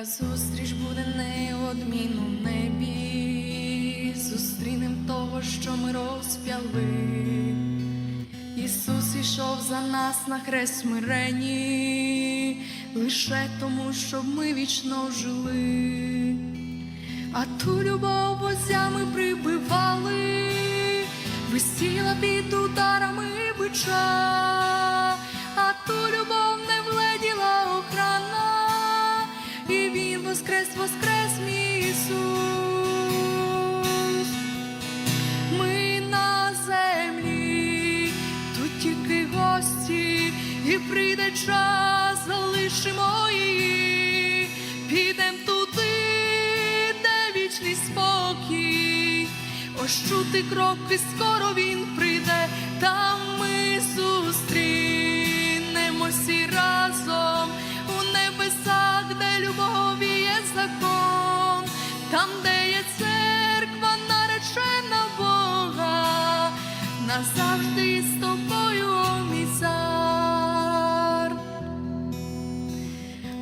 А зустріч буде неодмінно в небі, зустрінем того, що ми розп'яли. Ісус ішов за нас на хрест смирені, лише тому, щоб ми вічно жили. А ту любов возями прибивали, висіла під ударами бича, прийде час, залишимо її, підем туди, де вічний спокій. ощути кроки, скоро він прийде, там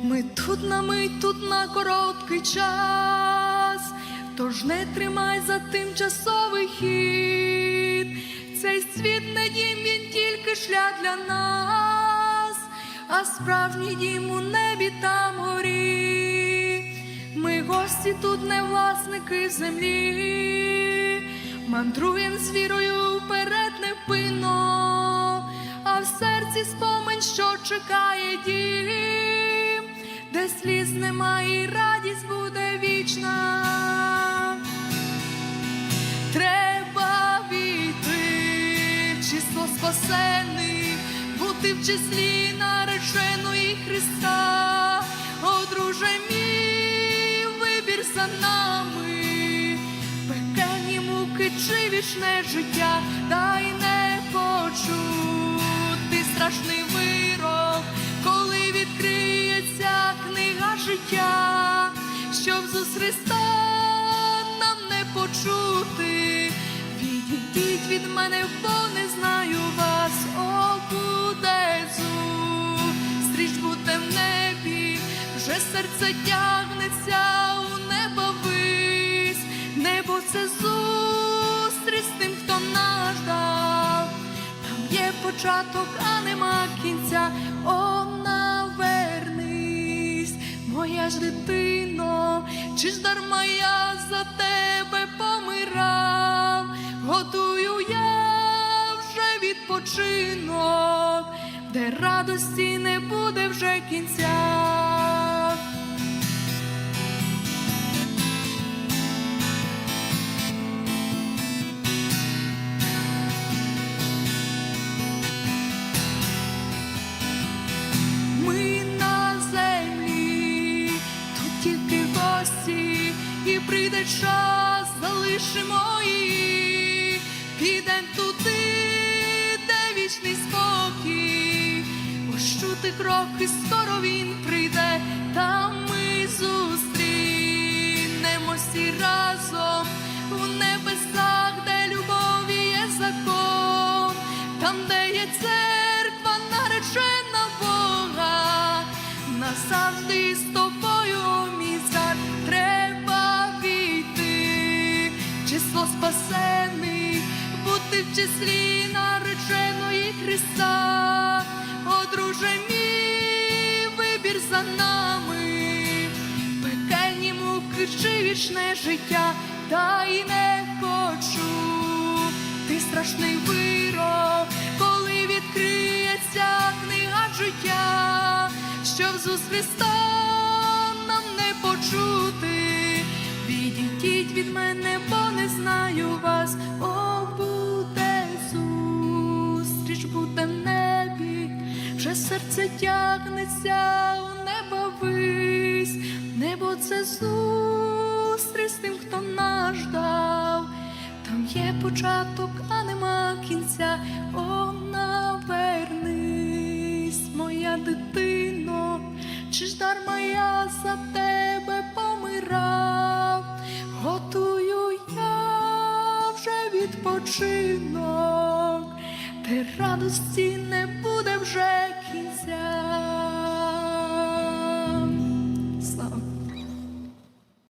Ми тут на мить, тут на короткий час, тож не тримай за тимчасовий хід. Цей світ не дім, він тільки шлях для нас, а справжній дім у небі там горі. Ми гості тут не власники землі, мандруєм з вірою вперед непинно, а в серці спомин, що чекає дім, де сліз немає, і радість буде вічна. Треба війти число спасених, бути в числі нареченої Христа, О, друже мій, вибір за нами, пекельні муки чи вічне життя, дай не почути. Страшний вирок, коли відкриється життя, щоб з нам не почути. Відійдіть від мене, бо не знаю вас, о, буде зустріч буде в небі, вже серце тягнеться у небо вись, небо це зустріч тим, хто нас ждав. Там є початок, а нема кінця. О, моя ж дитино, чи ж дарма я за тебе помирав, готую я вже відпочинок, де радості не буде вже кінця. Прийде час, залишимо її, підем туди, де вічний спокій, чути кроки, скоро він прийде, там ми зустрінемося разом у небесах, де любові є закон, там, де є церква, число спасених, бути в числі нареченої Христа, о, мій, вибір за нами, пекельні муки чи вічне життя, та й не хочу, ти страшний вирок, коли відкриється книга життя, щоб з уст Христа не вас, о, буде зустріч, буде в небі, вже серце тягнеться у небо вись, небо це зустріч з тим, хто нас ждав. Там є початок, а нема кінця. О, навернись, моя дитино, чи ж дарма я за тебе відпочинок, де радості не буде вже кінця.